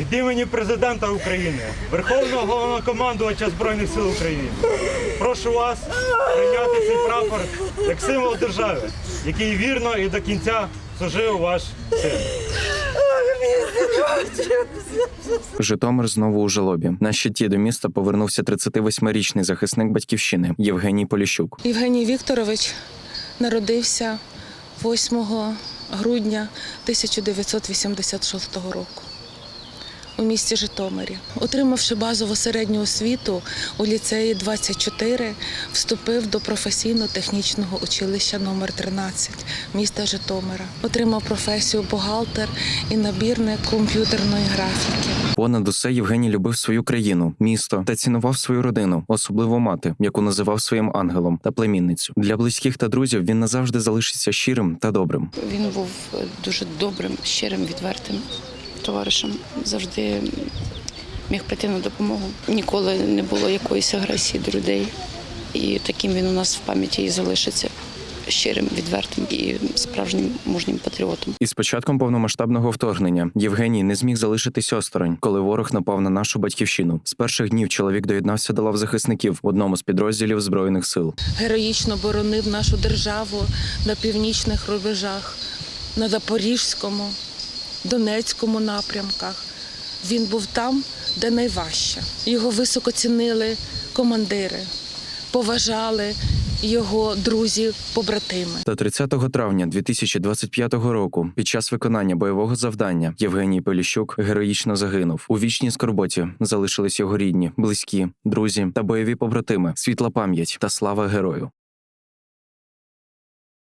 Від імені президента України, Верховного Головнокомандувача Збройних сил України, прошу вас прийняти цей прапор як символ держави, який вірно і до кінця служив ваш син. Житомир знову у жалобі. На щиті до міста повернувся 38-річний захисник батьківщини Євгеній Поліщук. Євгеній Вікторович народився 8 грудня 1986 року у місті Житомирі. Отримавши базову середню освіту у ліцеї 24, вступив до професійно-технічного училища номер 13 міста Житомира. Отримав професію бухгалтер і набірник комп'ютерної графіки. Понад усе Євгеній любив свою країну, місто та цінував свою родину, особливо мати, яку називав своїм ангелом та племінницю. Для близьких та друзів він назавжди залишиться щирим та добрим. Він був е, дуже добрим, щирим, відвертим товаришем. Завжди міг прийти на допомогу. Ніколи не було якоїсь агресії до людей. І таким він у нас в пам'яті і залишиться щирим, відвертим і справжнім мужнім патріотом. І з початком повномасштабного вторгнення Євгеній не зміг залишитися осторонь, коли ворог напав на нашу батьківщину. З перших днів чоловік доєднався до лав захисників в одному з підрозділів збройних сил. героїчно боронив нашу державу на північних рубежах, на Запорізькому, Донецькому напрямках. Він був там, де найважче. Його високо цінили командири, поважали його друзі, побратими. Та 30 травня 2025 року, під час виконання бойового завдання, Євгеній Поліщук героїчно загинув. У вічній скорботі залишились його рідні, близькі, друзі та бойові побратими, світла пам'ять та слава герою.